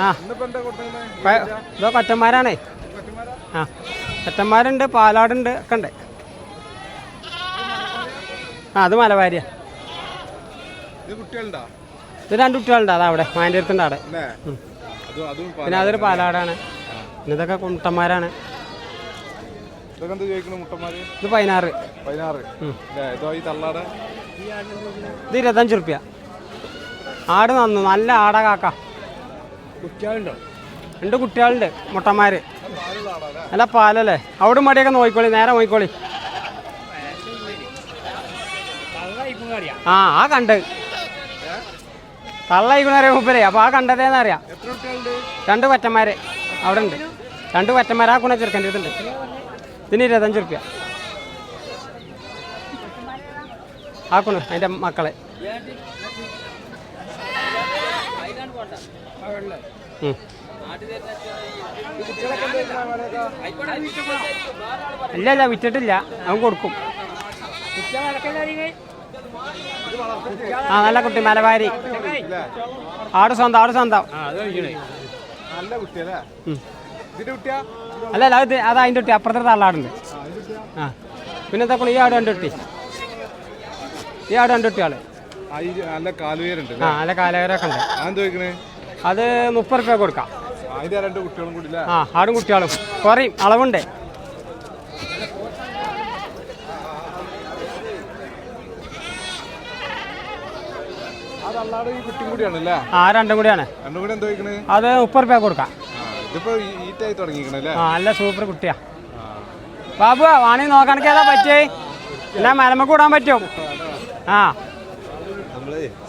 ആ. ഇതോ പറ്റന്മാരാണേ ആ. പറ്റന്മാരുണ്ട് പാലാടുണ്ട് ഒക്കെ ഉണ്ട്. ആ അത് മലവാരിയ ഇത് രണ്ട് കുട്ടികളുണ്ട് അതാ അവിടെ മാന്റെ അടുത്തുണ്ട് അവിടെ. പിന്നെ അതൊരു പാലാടാണ്. പിന്നെ ഇതൊക്കെ കുട്ടന്മാരാണ്. ഇത് പതിനാറ്. ഇത് ഇരുപത്തഞ്ച് റുപ്യ ആട് നന്നു നല്ല ആടാ കാക്ക. രണ്ട് കുട്ടികളുണ്ട് മുട്ടന്മാര്. അല്ല പാലല്ലേ? അവിടെ മടിയൊക്കെ നോക്കിക്കോളി നേരെ നോക്കിക്കോളി. ആ ആ കണ്ട്. തള്ളയിക്കണറിയ മുപ്പരേ. അപ്പൊ ആ കണ്ടതേന്ന് അറിയാം. രണ്ട് പറ്റന്മാര് അവിടെ ഉണ്ട്. രണ്ട് പറ്റന്മാര് ആ കുണ ചെറുക്കന്റെ ഇതുണ്ട് ഇതിന് ഇരുപത്തഞ്ച് റുപ്യ ആ കുണു മക്കളെ. അല്ല ഇല്ല വിറ്റിട്ടില്ല. അവൻ കൊടുക്കും. ആ നല്ല കുട്ടി മലബാരി. ആട് സ്വന്തം ആട് സ്വന്തം. നല്ല കുട്ടിയല്ലേ? ഇതിന്റെ കുട്ടിയാ? അല്ല അല്ല അത് അത് അതിന്റെ കുട്ടി അപ്പുറത്തെ തള്ളാടുണ്ട്. ആ പിന്നെ എന്താ ഈ ആട് രണ്ട് കുട്ടി? ഈ ആട് രണ്ട് കുട്ടിയാൾ? ആ നല്ല കാലുവേരുണ്ട് ആ നല്ല കാലുവേരൊക്കെ ഉണ്ട്. അത് മുപ്പത് റുപ്യ കൊടുക്കാം. ആ ആടും കുട്ടികളും. കുറയും അളവുണ്ട്. ആ രണ്ടും കൂടിയാണ്. അത് മുപ്പത് റുപ്യ കൊടുക്കാം. ആ നല്ല സൂപ്പർ കുട്ടിയാ. ബാബു വാണി നോക്കാനൊക്കെ ഏതാ പറ്റേ എല്ലാം മലമ കൂടാൻ പറ്റും. ആ.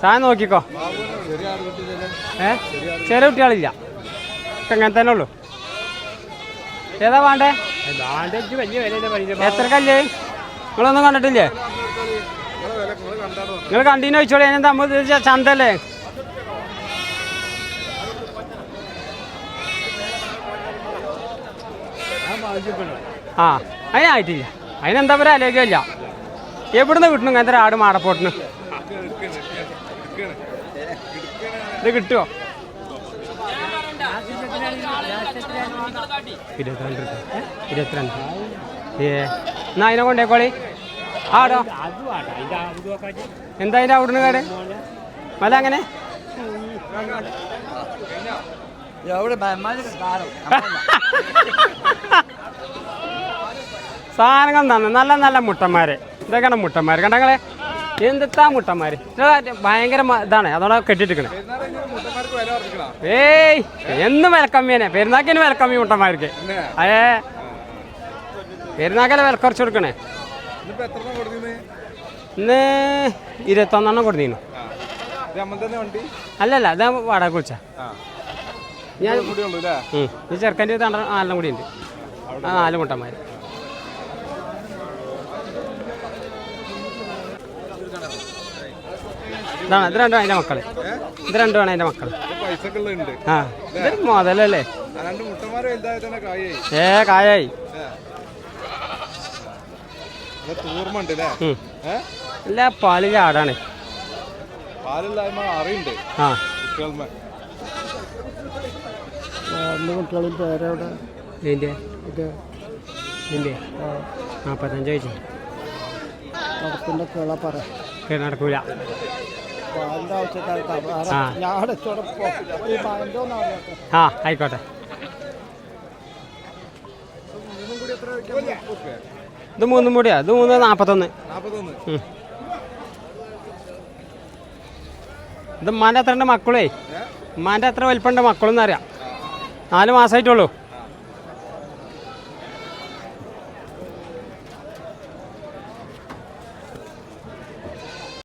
സാധനം നോക്കിക്കോ. ഏ? ചെറിയ കുട്ടികളില്ല. അങ്ങനെ തന്നെ ഉള്ളു. ഏതാ വേണ്ടേ? എത്ര കല്ല്? നിങ്ങളൊന്നും കണ്ടിട്ടില്ലേ? നിങ്ങൾ കണ്ടീന്ന് വെച്ചോളൂ ഞാൻ നമ്മൾ ചന്തല്ലേ? ആ അതിനായിട്ടില്ല. അതിനെന്താ പറയുക ആലോചിക്കില്ല എവിടുന്ന് കിട്ടണം ഇങ്ങനത്തെ ആട് മാടപ്പോട്ടിന്? ഇത് കിട്ടുമോ ഇരുപത്തിരണ്ട് രൂപ. ഇരുപത്തിരണ്ട്. ഏ എന്നാ അതിനെ കൊണ്ടേക്കോളി. ആടോ എന്താ അതിന്റെ അവിടുന്ന് കാട്? മല അങ്ങനെ? സാധനങ്ങൾ തന്നെ. നല്ല നല്ല മുട്ടന്മാര്. ഇതൊക്കെയാണ് മുട്ടന്മാര്. കണ്ടങ്ങളെ എന്തെത്താ മുട്ടന്മാര്? ഭയങ്കര ഇതാണ് അതോടെ കെട്ടിട്ടിരിക്കണേ ഏയ് എന്നും വിലക്കമ്മിയനെ. പെരുന്നാക്കിന് വിലക്കമ്മി മുട്ടന്മാർക്ക്. അയേ പെരുന്നാക്കല്ലേ വില കുറച്ച് കൊടുക്കണേ? ഇന്ന് ഇരുപത്തൊന്നെണ്ണം കൊടുത്തീനു വണ്ടി? അല്ലല്ല അതാ വാടക കുളിച്ച. ഞാൻ ഈ ചെറുക്കന്റെ നാലെണ്ണം കൂടി ഉണ്ട് ആ നാല് മുട്ടന്മാർ ഇതാണ് ഇത് രണ്ടും അതിന്റെ മക്കൾ. ഇത് രണ്ടുമാണ് അതിന്റെ മക്കൾ ആ ഇത് മുതലല്ലേ? ഏ കായായി അല്ലേ? പാലിൽ ആടാണ്. ആ. പേരവിടെ? ഇതിന്റെ ഇത്. ഇതിന്റെ നാൽപ്പത്തഞ്ച് നടക്കൂല. ആ. ആയിക്കോട്ടെ. ഇത് മൂന്നും കൂടിയാ. ഇത് മൂന്ന് നാൽപ്പത്തൊന്ന് നാപ്പത്തൊന്ന്. ഇത് ഉമ്മാന്റെ അത്ര ഉണ്ട് മക്കളേ. ഉമ്മാന്റെ അത്ര വലിപ്പമുണ്ട് മക്കളെന്ന് അറിയാം നാല് മാസമായിട്ടുള്ളൂ